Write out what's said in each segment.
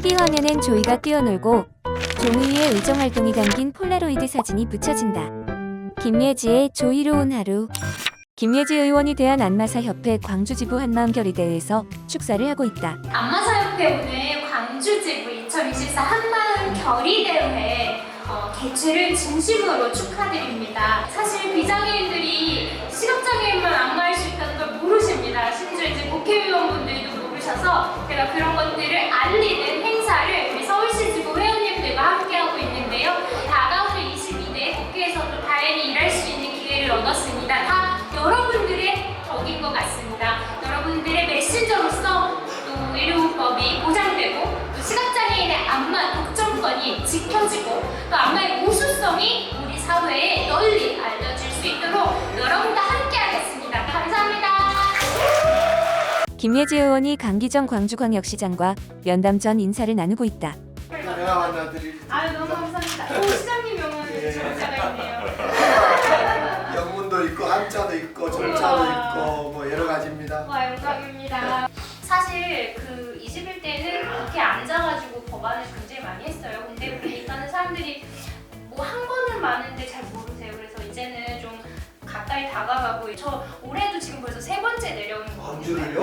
TV 화면엔 조이가 뛰어놀고 종이 위에 의정 활동이 담긴 폴라로이드 사진이 붙여진다. 김예지의 조이로운 하루. 김예지 의원이 대한 안마사 협회 광주지부 한마음결의대회에서 축사를 하고 있다. 안마사협회 오늘 광주지부 2024 한마음 결의대회 어, 개최를 진심으로 축하드립니다. 사실 비장애인들이 시각장애인만 안마할 수 있다는 걸 모르십니다. 심지어 이제 국회의원분들도 모르셔서 제가 그런 것들을 알리는 행사를 우리 서울시지부 회원님들과 함께하고 있는데요. 다가오는 22대 국회에서도 다행히 일할 수 있는 기회를 얻었습니다. 다 여러분들의 덕인 것 같습니다. 여러분들의 메신저로서 또 의료법이 보장되고 또 시각장애인의 안마 독점권이 지켜지고 또 안마의 우수성이 우리 사회에 널리 알려질 수 있도록 여러분과 김예지 의원이 강기정 광주광역시장과 면담 전 인사를 나누고 있다. 내가 만나드릴 아유 너무 감사합니다. 오 시장님 명언 예. 진짜가 있네요. 영문도 있고 한자도 있고 절차도 우와. 있고 뭐 여러 가지입니다. 와 영광입니다. 사실 그 21대는 이렇게 앉아가지고 법안을 굉장히 많이 했어요. 근데 보니까는 사람들이 뭐 한 거는 많은데 잘 모르세요. 그래서 이제는 좀 가까이 다가가고 저 올해도 지금 벌써 세 번째 내려오는 거거든요. 광주를요?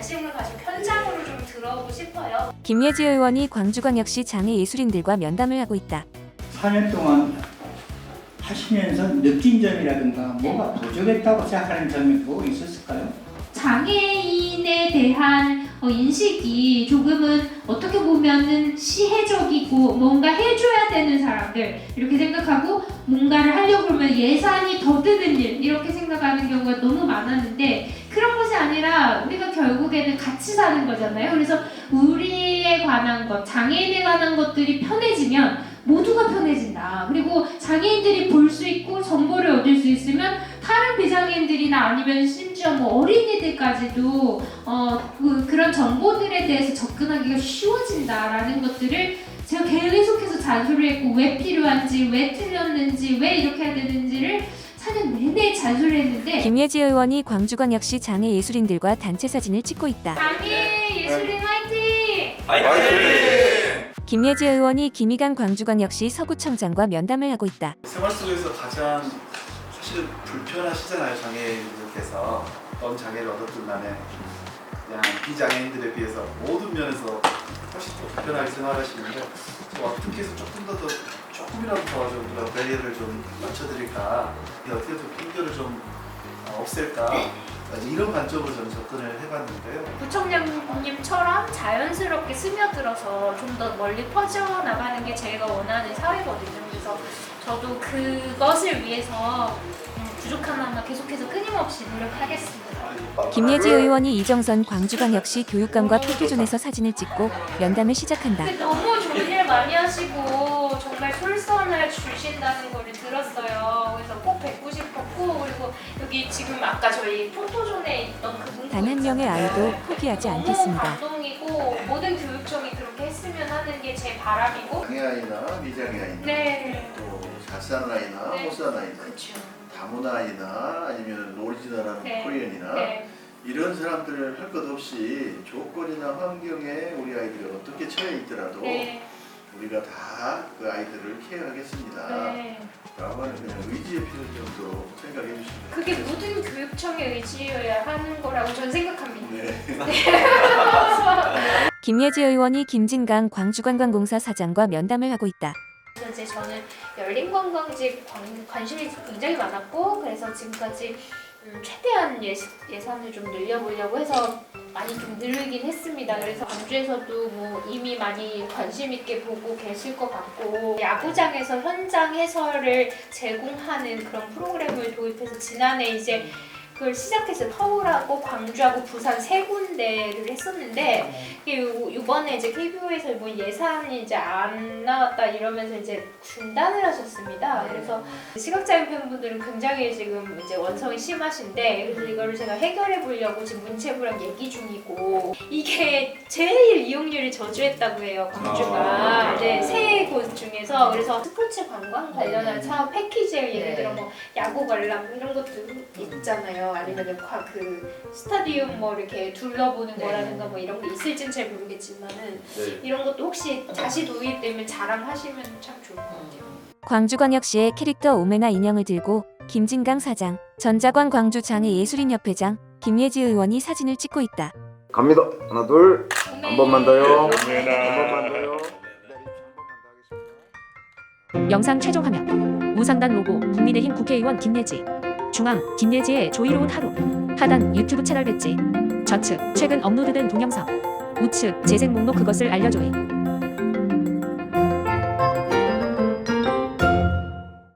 관심을 가지고 현장으로 좀 들어오고 싶어요. 김예지 의원이 광주광역시 장애예술인들과 면담을 하고 있다. 4년 동안 하시면서 느낀 점이라든가 뭐가 부족했다고 생각하는 점이 뭐 있었을까요? 장애인에 대한 어, 인식이 조금은 어떻게 보면은 시혜적이고 뭔가 해줘야 되는 사람들 이렇게 생각하고 뭔가를 하려고 그러면 예산이 더 드는 일 이렇게 생각하는 경우가 너무 많았는데 그런 것이 아니라 우리가 결국에는 같이 사는 거잖아요. 그래서 우리에 관한 것, 장애인에 관한 것들이 편해지면 모두가 편해진다. 그리고 장애인들이 볼 수 있고 정보를 얻을 수 있으면 다른 비장애인들이나 아니면 심지어 뭐 어린이들까지도 어, 그, 그런 정보들에 대해서 접근하기가 쉬워진다라는 것들을 제가 계속해서 잔소리했고 왜 필요한지 왜 틀렸는지 왜 이렇게 해야 되는지를 4년 내내 잔소리했는데 김예지 의원이 광주광역시 장애 예술인들과 단체 사진을 찍고 있다. 장애 예술인 화이팅! 김예지 의원이 김희강 광주광역시 서구청장과 면담을 하고 있다. 생활 속에서 가장 사실 불편하시잖아요 장애인들께서. 어떤 장애를 얻었든 간에. 그냥 비장애인들에 비해서 모든 면에서 훨씬 더 불편하게 생활하시는데 저 어떻게 해서 조금 더, 더 조금이라도 더좀 그런 배려를 좀 맞춰드릴까? 어떻게 좀 어, 없앨까? 이런 관점으로 저는 접근을 해봤는데요. 부총장님처럼 자연스럽게 스며들어서 좀 더 멀리 퍼져나가는 게 제가 원하는 사회거든요. 그래서 저도 그것을 위해서 음, 부족한 하나 계속해서 끊임없이 노력하겠습니다. 김예지 의원이 이정선 광주광역시 교육감과 포토존에서 사진을 찍고 면담을 시작한다. 근데 너무 좋은 일 많이 하시고 정말 솔선을 주신다는 걸 들었어요. 그래서 꼭 뵙고 싶었고 그리고 여기 지금 아까 저희 포토존에 있던 그분 단 한 명의 아이도 포기하지 너무 않겠습니다. 감동이고 모든 교육청이 했으면 하는 게 제 바람이고 장애 아이나 미장애 아이나 네또 잘사는 아이나 네. 못사는 아이나 그렇죠. 다문화 아이나 아니면 오리지널한 네. 코리안이나 네. 이런 사람들을 할 것 없이 조건이나 환경에 우리 아이들이 어떻게 처해 있더라도 네. 우리가 다 그 아이들을 케어하겠습니다. 네. 라고 하는 그냥 의지의 필요 정도로 생각해 주시면 그게 모든 교육청의 의지여야 하는 거라고 저는 생각합니다. 네. 김예지 의원이 김진강 광주관광공사 사장과 면담을 하고 있다. 그래서 이제 저는 열린 관광지 관, 관심이 굉장히 많았고 그래서 지금까지 음, 최대한 예, 예산을 좀 늘려보려고 해서 많이 좀 늘리긴 했습니다. 그래서 광주에서도 뭐 이미 많이 관심 있게 보고 계실 것 같고 야구장에서 현장 해설을 제공하는 그런 프로그램을 도입해서 지난해 이제 그걸 시작해서 서울하고 광주하고 부산 세 군데를 했었는데 이게 요- 요번에 이제 KBO에서 뭐 예산이 이제 안 나왔다 이러면서 이제 중단을 하셨습니다. 그래서 시각장애 팬분들은 굉장히 지금 이제 원성이 심하신데 그래서 이거를 제가 해결해 보려고 지금 문체부랑 얘기 중이고 이게 제일 이용률이 저조했다고 해요 광주가 네, 세곳 중에서 그래서 스포츠 관광 관련한 사업 패키지를 예를 들어 뭐 야구 관람 이런 것도 있잖아요. 아니면은 과- 그 스타디움 뭐 이렇게 둘러보는 거라든가 뭐 이런 게 있을지는 잘 모르겠지만은 네. 이런 것도 혹시 다시 도입되면 자랑하시면 참 좋을 것 같아요. 광주광역시의 캐릭터 오메나 인형을 들고 김진강 사장, 전자관 광주 장애예술인협회장, 김예지 의원이 사진을 찍고 있다. 갑니다. 하나 둘. 한 번만 더요. 네. 한 번만 더요. 영상 최종 화면. 우상단 로고 국민의힘 국회의원 김예지. 중앙 김예지의 조이로운 하루 하단 유튜브 채널 배지. 좌측 최근 업로드된 동영상. 우측 재생 목록 그것을 알려줘해